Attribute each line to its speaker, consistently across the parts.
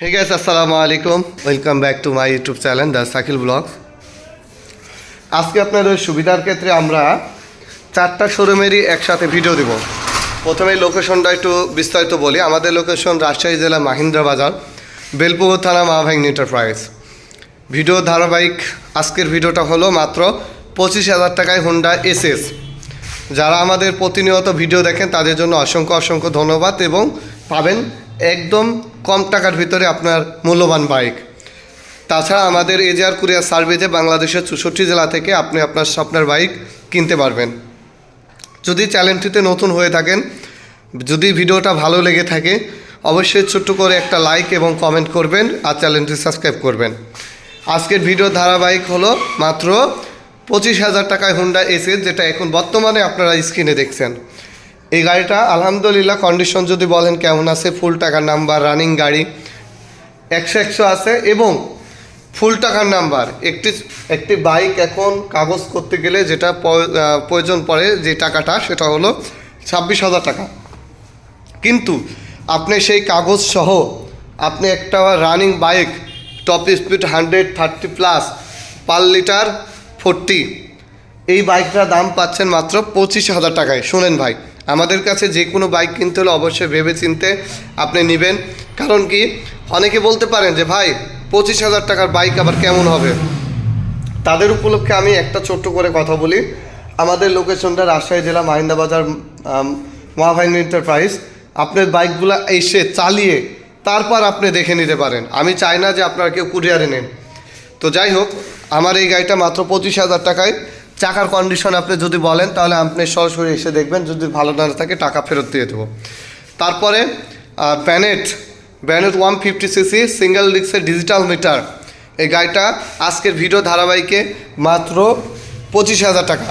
Speaker 1: হে guys আসসালামু আলাইকুম welcome back to my YouTube channel the Sakil blog আজকে আপনাদের সুবিধার ক্ষেত্রে আমরা চারটা শোরুমেরই একসাথে ভিডিও দেব। প্রথমে লোকেশনটা একটু বিস্তারিত বলি। আমাদের লোকেশন রাজশাহী জেলা মাহিন্দ্রা বাজার, বেলপুকুর থানা মাভাইন এন্টারপ্রাইজ ভিডিও ধারাবাহিক আজকের ভিডিওটা হলো মাত্র পঁচিশ হাজার টাকায় হুন্ডা এসএস যারা আমাদের প্রতিনিয়ত ভিডিও দেখেন, তাদের জন্য অসংখ্য অসংখ্য ধন্যবাদ এবং পাবেন একদম কম টাকার ভিতরে আপনার মূল্যবান বাইক। তাছাড়া আমাদের এজিআর কুরিয়ার সার্ভিসে বাংলাদেশের চৌষট্টি জেলা থেকে আপনি আপনার স্বপ্নের বাইক কিনতে পারবেন। যদি চ্যানেলটিতে নতুন হয়ে থাকেন, যদি ভিডিওটা ভালো লেগে থাকে, অবশ্যই ছোট্ট করে একটা লাইক এবং কমেন্ট করবেন আর চ্যানেলটি সাবস্ক্রাইব করবেন। আজকের ভিডিও ধারাবাহিক হলো মাত্র পঁচিশ হাজার টাকায় হুন্ডা এসে যেটা এখন বর্তমানে আপনারা স্ক্রিনে দেখছেন। এই গাড়িটা আলহামদুলিল্লাহ কন্ডিশন যদি বলেন কেমন আছে ফুল টাকার নাম্বার রানিং গাড়ি, একশো একশো আছে এবং ফুল টাকার নাম্বার একটি একটি বাইক এখন কাগজ করতে গেলে যেটা প্রয়োজন পড়ে যে টাকাটা, সেটা হলো ছাব্বিশ হাজার টাকা। কিন্তু আপনি সেই কাগজ সহ আপনি একটা running bike top speed hundred thirty plus per litre forty এই বাইকটার দাম পাচ্ছেন মাত্র পঁচিশ হাজার টাকায়। শোনেন ভাই আমাদের কাছে যে কোনো বাইক কিনতে হলে অবশ্যই ভেবে চিনতে আপনি নেবেন। কারণ কি? অনেকে বলতে পারেন যে, ভাই, পঁচিশ হাজার টাকার বাইক আবার কেমন হবে? তাদের উপলক্ষে আমি একটা ছোট্ট করে কথা বলি। আমাদের লোকেশনটা রাজশাহী জেলা মাহিন্দা বাজার মহাভাইন এন্টারপ্রাইজ আপনার বাইকগুলো এসে চালিয়ে তারপর আপনি দেখে নিতে পারেন। আমি চাই না যে আপনারা কেউ কুরিয়ারে নেন। তো যাই হোক, আমার এই গাড়িটা মাত্র পঁচিশ হাজার টাকায়। চাকার কন্ডিশন আপনি যদি বলেন, তাহলে আপনি সরাসরি এসে দেখবেন, যদি ভালো না থাকে, টাকা ফেরত দিয়ে দেবো। তারপরে ব্যানেট ব্যানেট ওয়ান ফিফটি সিসি সিঙ্গেল ডিক্সের ডিজিটাল মিটার এই গাড়িটা আজকের ভিডিও ধারাবাহিকে মাত্র পঁচিশ হাজার টাকা।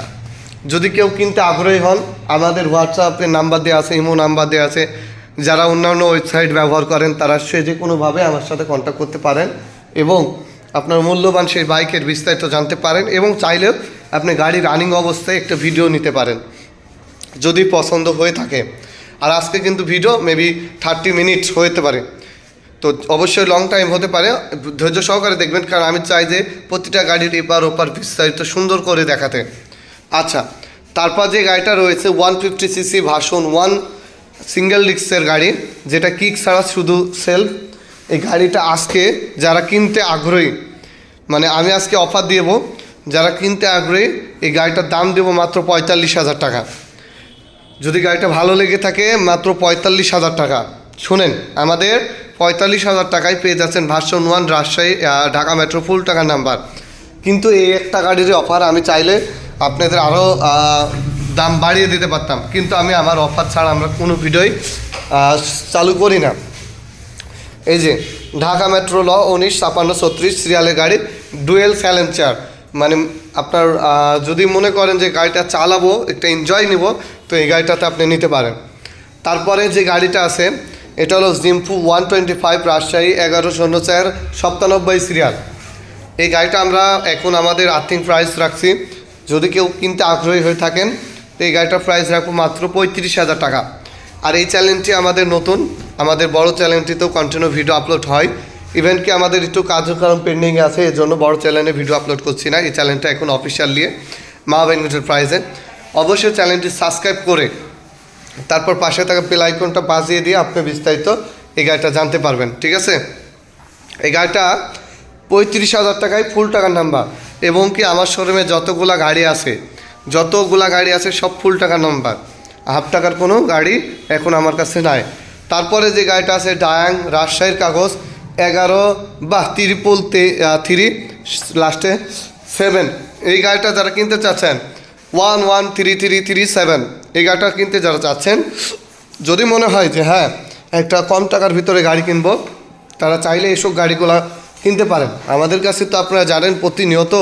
Speaker 1: যদি কেউ কিনতে আগ্রহী হন, আমাদের হোয়াটসঅ্যাপে নাম্বার দেওয়া আছে ইমো নাম্বার দেওয়া আছে। যারা অন্যান্য ওয়েবসাইট ব্যবহার করেন, তারা সে যে কোনোভাবে আমার সাথে কন্ট্যাক্ট করতে পারেন এবং আপনার মূল্যবান সেই বাইকের বিস্তারিত জানতে পারেন এবং চাইলেও আপনি গাড়ি রানিং অবস্থায় একটা ভিডিও নিতে পারেন, যদি পছন্দ হয়ে থাকে। আর আজকে কিন্তু ভিডিও মেবি থার্টি মিনিটস হতে পারে। তো অবশ্যই লং টাইম হতে পারে, ধৈর্য সহকারে দেখবেন, কারণ আমি চাই যে প্রতিটা গাড়ির এপার ওপার বিস্তারিত সুন্দর করে দেখাতে। আচ্ছা তারপর যে গাড়িটা রয়েছে one fifty CC version one single ডিস্কের গাড়ি, যেটা কিক ছাড়া শুধু সেলফ এই গাড়িটা আজকে যারা কিনতে আগ্রহী মানে আমি আজকে অফার দেবো যারা কিনতে আগ্রহী, এই গাড়িটার দাম দেবো মাত্র পঁয়তাল্লিশ হাজার টাকা। যদি গাড়িটা ভালো লেগে থাকে, মাত্র পঁয়তাল্লিশ হাজার টাকা। শুনেন, আমাদের পঁয়তাল্লিশ হাজার টাকায় পেয়ে যাচ্ছেন version one Rajshahi Dhaka metro full টাকার নাম্বার। কিন্তু এই একটা গাড়ির অফার আমি চাইলে আপনাদের আরও দাম বাড়িয়ে দিতে পারতাম। কিন্তু আমি আমার অফার ছাড়া আমরা কোনো ভিডিওই চালু করি না। এই যে, ঢাকা মেট্রো ল উনিশ ছাপান্ন ছত্রিশ, সিরিয়ালের গাড়ি, ডুয়েল স্যালেঞ্চার মানে আপনার যদি মনে করেন যে গাড়িটা চালাবো, একটা এনজয় নিব, তো এই গাড়িটাতে আপনি নিতে পারেন। তারপরে যে গাড়িটা আছে, এটা হলো জিম্পু ওয়ান টোয়েন্টি ফাইভ রাজশাহী এগারো শূন্য চার সপ্তানব্বই সিরিয়াল এই গাড়িটা আমরা এখন আমাদের আর্থিং প্রাইস রাখছি। যদি কেউ কিনতে আগ্রহী হয়ে থাকেন, তো এই গাড়িটার প্রাইস রাখব মাত্র পঁয়ত্রিশ হাজার টাকা। আর এই চ্যানেলটি আমাদের নতুন, আমাদের বড় চ্যানেলটিতেও কন্টিনিউ ভিডিও আপলোড হয়। ইভেন কি আমাদের একটু কার্যক্রম পেন্ডিং আছে এর জন্য বড় চ্যানেলে ভিডিও আপলোড করছি না। এই চ্যানেলটা এখন অফিসিয়াল নিয়ে মা বেনিফিটের প্রাইজে অবশ্যই চ্যানেলটি সাবস্ক্রাইব করে, তারপর পাশে থাকা বেল আইকনটা বাজিয়ে দিয়ে আপনি বিস্তারিত এই গাড়িটা জানতে পারবেন, ঠিক আছে? এই গাড়িটা পঁয়ত্রিশ হাজার টাকায় ফুল টাকার নাম্বার এবং কি আমার শোরুমে যতগুলা গাড়ি আছে, যতগুলা গাড়ি আছে সব ফুল টাকার নাম্বার হাফ টাকার কোনো গাড়ি এখন আমার কাছে নাই। তারপরে যে গাড়িটা আছে ডায়াং রাজশাহীর কাগজ এগারো বা ত্রিপুল থ্রি লাস্টে সেভেন এই গাড়িটা যারা কিনতে চাচ্ছেন one one three three three seven এই গাড়িটা কিনতে যারা চাচ্ছেন, যদি মনে হয় যে হ্যাঁ একটা কম টাকার ভিতরে গাড়ি কিনবো, তারা চাইলে এসব গাড়িগুলো কিনতে পারেন। আমাদের কাছে তো আপনারা জানেন, প্রতিনিয়ত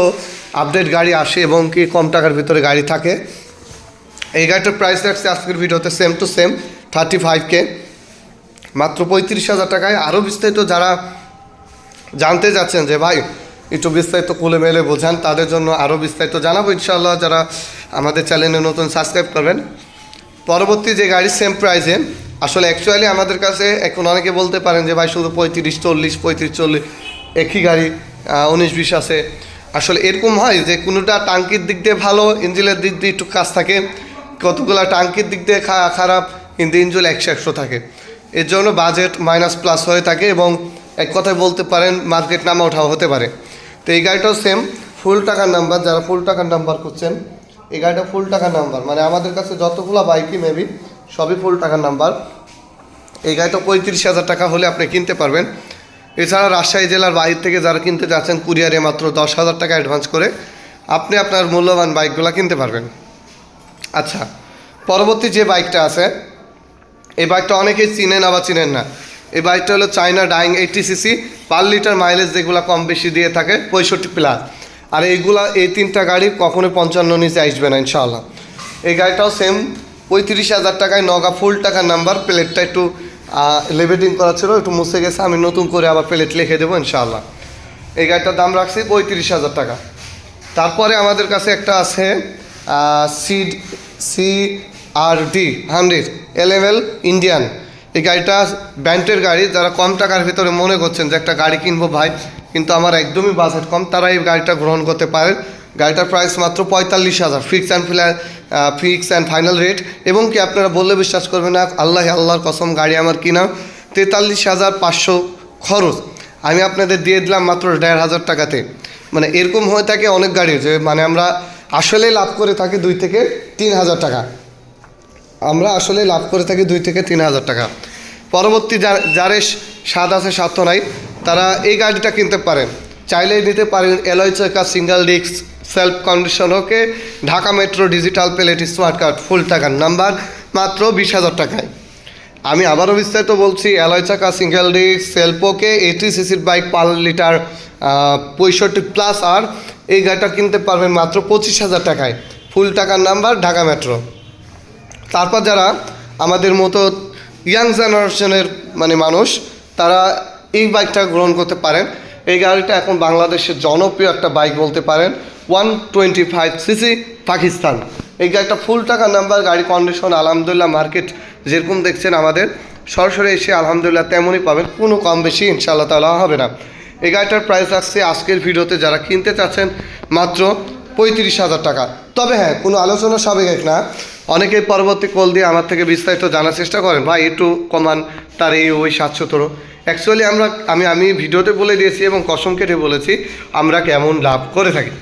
Speaker 1: আপডেট গাড়ি আসে এবং কি কম টাকার ভিতরে গাড়ি থাকে। এই গাড়িটার প্রাইস রাখছে আজকের ভিডিওতে same to same thirty five K মাত্র পঁয়ত্রিশ হাজার টাকায়। আরও বিস্তারিত যারা জানতে যাচ্ছেন যে, ভাই, একটু বিস্তারিত খুলে মেলে বোঝান, তাদের জন্য আরও বিস্তারিত জানাব। ইনশাল্লাহ যারা আমাদের চ্যানেলে নতুন সাবস্ক্রাইব করবেন। পরবর্তী যে গাড়ি সেম প্রাইসে আসলে অ্যাকচুয়ালি আমাদের কাছে এখন অনেকে বলতে পারেন যে, ভাই, শুধু পঁয়ত্রিশ, চল্লিশ পঁয়ত্রিশ, চল্লিশ, একই গাড়ি উনিশ, বিশ আছে। আসলে এরকম হয় যে, কোনোটা টাঙ্কির দিক দিয়ে ভালো, ইঞ্জিনের দিক দিয়ে একটু কাজ থাকে। কতগুলো টাঙ্কির দিক দিয়ে খারাপ, কিন্তু ইঞ্জিল একশো একশো থাকে। এর জন্য বাজেট মাইনাস প্লাস হয়ে থাকে এবং এক কথায় বলতে পারেন মার্কেট নামা ওঠাও হতে পারে। তো এই গাড়িটাও সেম ফুল টাকার নাম্বার যারা ফুল টাকার নাম্বার করছেন, এই গাড়িটা ফুল টাকার নাম্বার মানে আমাদের কাছে যতগুলো বাইকই মেবি সবই ফুল টাকার নাম্বার এই গাড়িটা পঁয়ত্রিশ হাজার টাকা হলে আপনি কিনতে পারবেন। এছাড়া রাজশাহী জেলার বাইরে থেকে যারা কিনতে যাচ্ছেন কুরিয়ারে মাত্র দশ হাজার টাকা অ্যাডভান্স করে, আপনি আপনার মূল্যবান বাইকগুলো কিনতে পারবেন। আচ্ছা পরবর্তী যে বাইকটা আছে এই বাইকটা অনেকেই চিনেন, আবার চিনেন না। এই বাইকটা হলো China dyeing eighty CC per litre mileage যেগুলো কম বেশি দিয়ে থাকে, পঁয়ষট্টি প্লাস আর এইগুলা, এই তিনটা গাড়ি কখনোই পঞ্চান্ন নিচে আসবে না, ইনশাআল্লাহ। এই গাড়িটাও সেম পঁয়ত্রিশ হাজার টাকায় নগা ফুল টাকার নাম্বার প্লেটটা একটু লেভেটিং করা ছিল, একটু মুছে গেছে, আমি নতুন করে আবার প্লেট লিখে দেবো, ইনশাআল্লাহ। এই গাড়িটার দাম রাখছি পঁয়ত্রিশ হাজার টাকা। তারপরে আমাদের কাছে একটা আছে C C R D, hundred eleven Indian. এই গাড়িটা ব্যান্ডের গাড়ি, যারা কম টাকার ভিতরে মনে করছেন যে একটা গাড়ি কিনবো ভাই, কিন্তু আমার একদমই বাজেট কম, তারা এই গাড়িটা গ্রহণ করতে পারেন। গাড়িটার প্রাইস মাত্র পঁয়তাল্লিশ হাজার ফিক্স অ্যান্ড ফিলা ফিক্স অ্যান্ড ফাইনাল রেট এবং কি আপনারা বললে বিশ্বাস করবেন না, আল্লাহ আল্লাহর কসম, গাড়ি আমার কিনা তেতাল্লিশ হাজার পাঁচশো খরচ। আমি আপনাদের দিয়ে দিলাম মাত্র দেড় হাজার টাকাতে। মানে এরকম হয়ে থাকে অনেক গাড়ি যে মানে আমরা আসলে লাভ করে থাকি দুই থেকে তিন হাজার টাকা। আমরা আসলে লাভ করে থাকি দুই থেকে তিন হাজার টাকা। পরবর্তী যারে স্বাদ আছে স্বার্থ নাই, তারা এই গাড়িটা কিনতে পারেন চাইলেই নিতে পারেন এলয় চাকা single disc, self condition, okay? Dhaka metro digital plate, smart card, full টাকার নাম্বার, মাত্র বিশ হাজার টাকায়। আমি আবারও বিস্তারিত বলছি অ্যালয় চাকা সিঙ্গেল ডিস্ক সেলফোকে এইটি সিসির বাইক পার লিটার পঁয়ষট্টি প্লাস, আর এই গাড়িটা কিনতে পারবেন মাত্র পঁচিশ হাজার টাকায়। ফুল টাকার নাম্বার, ঢাকা মেট্রো। তারপর যারা আমাদের মতো ইয়াং জেনারেশনের মানে মানুষ, তারা এই বাইকটা গ্রহণ করতে পারেন। এই গাড়িটা এখন বাংলাদেশের জনপ্রিয় একটা বাইক বলতে পারেন one twenty five CC Pakistan. এই গাড়িটা ফুল টাকা নাম্বার গাড়ি কন্ডিশন আলহামদুলিল্লাহ মার্কেট যেরকম দেখছেন আমাদের, সরাসরি এসে আলহামদুলিল্লাহ তেমনই পাবেন, কোনো কম বেশি ইনশাআল্লাহ তালা হবে না। এই গাড়িটার প্রাইস আসছে আজকের ভিডিওতে যারা কিনতে চাচ্ছেন, মাত্র পঁয়ত্রিশ হাজার টাকা। তবে হ্যাঁ কোনো আলোচনা সাবেক না। অনেকেই পরবর্তী কল দিয়ে আমার থেকে বিস্তারিত জানার চেষ্টা করেন। ভাই, একটু কমান তার এই ওই সাতশোতরও অ্যাকচুয়ালি আমরা আমি আমি ভিডিওতে বলে দিয়েছি এবং কসম কেটে বলেছি, আমরা কেমন লাভ করে থাকি।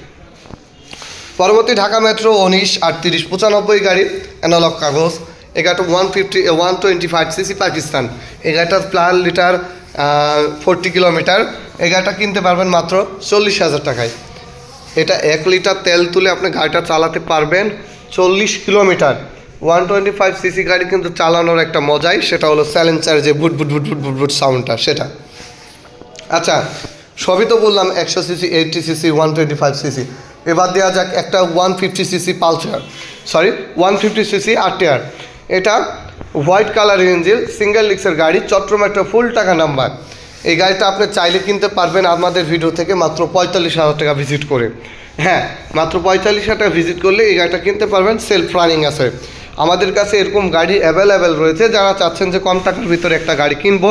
Speaker 1: পরবর্তী ঢাকা মেট্রো উনিশ আটত্রিশ পঁচানব্বই গাড়ি অ্যানালগ কাগজ, এগারোটা one fifty one twenty five CC Pakistan. এগারোটার প্লার লিটার ফোরটি কিলোমিটার এগারোটা কিনতে পারবেন মাত্র চল্লিশ হাজার টাকায়। এটা এক লিটার তেল তুলে আপনি গাড়িটা চালাতে পারবেন। চল্লিশ kilometre. One twenty five CC গাড়ি কিন্তু চালানোর একটা মজাই, সেটা হলো স্যালেন্সার যে বুট বুট বুট বুট বুট বুট সাউন্ডটা সেটা। আচ্ছা সবই তো বললাম একশো CC eighty CC one twenty five CC এবার দেওয়া যাক একটা one fifty CC Pulsar. Sorry one fifty CC RTR এটা হোয়াইট কালার ইঞ্জিল সিঙ্গেল লিক্সের গাড়ি চট্টগ্রাম একটা ফুল টাকা নাম্বার। এই গাড়িটা আপনি চাইলে কিনতে পারবেন আমাদের ভিডিও থেকে মাত্র পঁয়তাল্লিশ হাজার টাকা ভিজিট করে। হ্যাঁ মাত্র পঁয়তাল্লিশ হাজার ভিজিট করলে এই গাড়িটা কিনতে পারবেন সেলফ রানিং আছে। আমাদের কাছে এরকম গাড়ি অ্যাভেলেবেল রয়েছে, যারা চাচ্ছেন যে কম টাকার ভিতরে একটা গাড়ি কিনবো,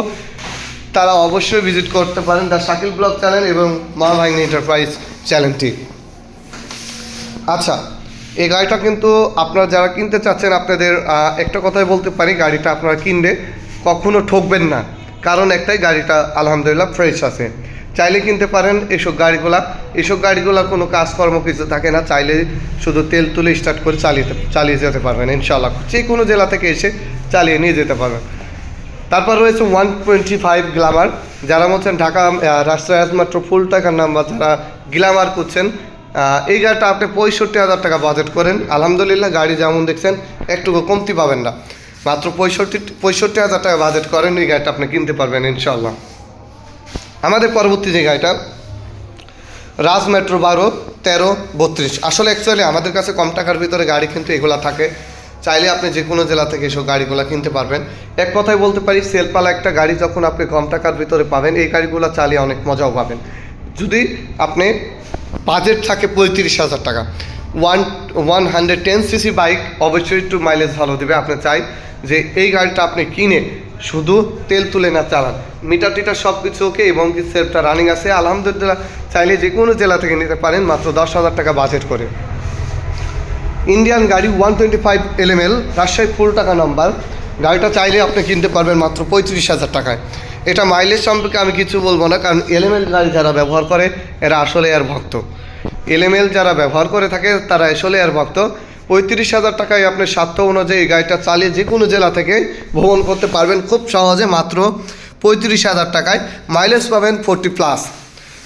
Speaker 1: তারা অবশ্যই ভিজিট করতে পারেন দ্য শাকিল ব্লগ চ্যানেল এবং মা ভাইনি এন্টারপ্রাইজ চ্যানেলটি। আচ্ছা এই গাড়িটা কিন্তু আপনারা যারা কিনতে চাচ্ছেন, আপনাদের একটা কথাই বলতে পারি, গাড়িটা আপনারা কিনলে কখনো ঠকবেন না। কারণ একটাই গাড়িটা আলহামদুলিল্লাহ ফ্রেশ আছে। চাইলে কিনতে পারেন এসব গাড়িগুলা। এসব গাড়িগুলোর কোনো কাজকর্ম কিছু থাকে না, চাইলে শুধু তেল তুলে স্টার্ট করে চালিয়ে চালিয়ে যেতে পারবেন ইনশাল্লাহ যে কোনো জেলা থেকে এসে চালিয়ে নিয়ে যেতে পারবেন। তারপর রয়েছে ওয়ান টোয়েন্টি ফাইভ গ্লামার। যারা বলছেন ঢাকা রাষ্ট্রীয় একমাত্র ফুল টাকার নাম্বার, যারা গ্লামার করছেন এই গাড়িটা আপনি পঁয়ষট্টি হাজার টাকা বাজেট করেন। আলহামদুলিল্লাহ, গাড়ি যেমন দেখছেন, একটুকু কমতি পাবেন না। মাত্র পঁয়ষট্টি পঁয়ষট্টি হাজার টাকা বাজেট করেন, এই গাড়িটা আপনি কিনতে পারবেন ইনশাল্লাহ আমাদের পরবর্তী যে গাড়িটা, রাজ মেট্রো বারো, তেরো, বত্রিশ। আসলে অ্যাকচুয়ালি আমাদের কাছে কম টাকার ভিতরে গাড়ি কিন্তু এগুলা থাকে। চাইলে আপনি যে কোনো জেলা থেকে এসব গাড়িগুলো কিনতে পারবেন। এক কথায় বলতে পারি সেলপালা একটা গাড়ি যখন আপনি কম টাকার ভিতরে পাবেন, এই গাড়িগুলো চালিয়ে অনেক মজাও পাবেন। যদি আপনি বাজেট থাকে পঁয়ত্রিশ হাজার টাকা। One one hundred ten CC bike, অবশ্যই একটু মাইলেজ ভালো দেবে। আপনি চাই যে এই গাড়িটা আপনি কিনে শুধু তেল তুলে না, চালান। মিটার টিটার সব কিছু ওকে, এবং কি সেলফটা রানিং আছে। আলহামদুলিল্লাহ, চাইলে যে কোনো জেলা থেকে নিতে পারেন, মাত্র দশ হাজার টাকা বাজেট করে। ইন্ডিয়ান গাড়ি one twenty five LML Rajshahi full টাকা নাম্বার গাড়িটা চাইলে আপনি কিনতে পারবেন মাত্র পঁয়ত্রিশ হাজার টাকায়। এটা মাইলেজ সম্পর্কে আমি কিছু বলব না, কারণ এলএমএল গাড়ি যারা ব্যবহার করে, এরা আসলে এর ভক্ত। এলএমএল যারা ব্যবহার করে থাকে, তারা আসলে এর ভক্ত। পঁয়ত্রিশ হাজার টাকায় আপনি স্বার্থ অনুযায়ী গাড়িটা চালিয়ে যে কোনো জেলা থেকে ভ্রমণ করতে পারবেন খুব সহজে মাত্র পঁয়ত্রিশ হাজার টাকায়। মাইলেজ পাবেন forty plus.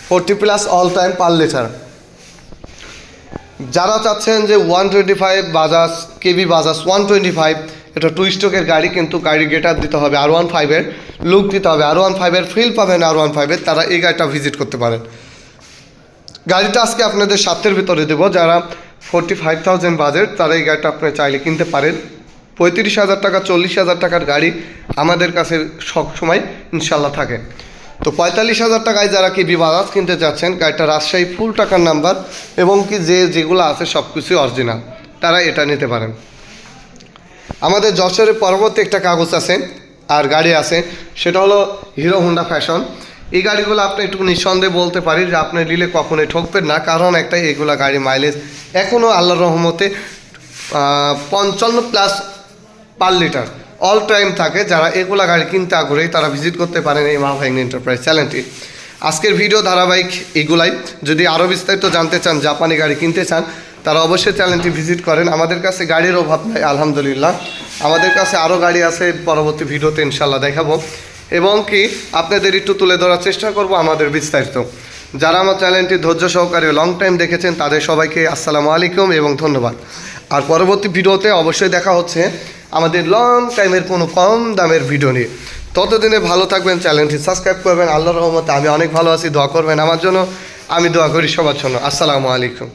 Speaker 1: Forty plus all time per litre. যারা চাচ্ছেন যে one twenty five Bajaj, KB Bajaj, one twenty five, এটা টু স্ট্রোকের গাড়ি কিন্তু গাড়ি গেটার দিতে হবে আর ওয়ান ফাইভের লুক দিতে হবে। আর ওয়ান ফাইভের ফিল পাবেন আর ওয়ান ফাইভের তারা এই গাড়িটা ভিজিট করতে পারেন। গাড়িটা আজকে আপনাদের স্বার্থের ভিতরে দেবো। যারা ফোরটি ফাইভ থাউজেন্ড বাজেট, তারা এই গাড়িটা আপনি চাইলে কিনতে পারেন। পঁয়ত্রিশ হাজার টাকা, চল্লিশ হাজার টাকার গাড়ি আমাদের কাছে সবসময় ইনশাল্লাহ থাকে। তো পঁয়তাল্লিশ হাজার টাকায় যারা কি বাজাজ কিনতে চাচ্ছেন, গাড়িটা রাজশাহী ফুল টাকার নাম্বার এবং কি যে যেগুলো আছে সব কিছুই অরিজিনাল, তারা এটা নিতে পারেন। আমাদের যশোরের পরবর্তী একটা কাগজ আছে, আর গাড়ি আছে, সেটা হলো হিরো হোন্ডা ফ্যাশন। এই গাড়িগুলো আপনি একটু নিঃসন্দেহে বলতে পারি যে আপনি নিলে কখনোই ঠকবেন না, কারণ একটা এগুলা গাড়ি মাইলেজ এখনও আল্লাহর রহমতে পঞ্চান্ন plus per litre all time থাকে। যারা এগুলা গাড়ি কিনতে আগ্রহী, তারা ভিজিট করতে পারেন এই মা ভাইন এন্টারপ্রাইজ চ্যানেলটি আজকের ভিডিও ধারাবাহিক এগুলাই। যদি আরও বিস্তারিত জানতে চান, জাপানি গাড়ি কিনতে চান, তারা অবশ্যই চ্যানেলটি ভিজিট করেন। আমাদের কাছে গাড়ির অভাব নাই, আলহামদুলিল্লাহ। আমাদের কাছে আরও গাড়ি আছে, পরবর্তী ভিডিওতে ইনশাল্লাহ দেখাবো। এবং কি আপনাদের একটু তুলে ধরার চেষ্টা করব আমাদের বিস্তারিত। যারা আমার চ্যানেলটি ধৈর্য সহকারে লং টাইম দেখেছেন, তাদের সবাইকে আসসালামু আলাইকুম এবং ধন্যবাদ। আর পরবর্তী ভিডিওতে অবশ্যই দেখা হচ্ছে আমাদের লং টাইমের কোনো কম দামের ভিডিও নিয়ে। ততদিনে ভালো থাকবেন, চ্যানেলটি সাবস্ক্রাইব করবেন, আল্লাহর রহমতে আমি অনেক ভালো আছি, দোয়া করবেন আমার জন্য, আমি দোয়া করি সবার জন্য। আসসালামু আলাইকুম।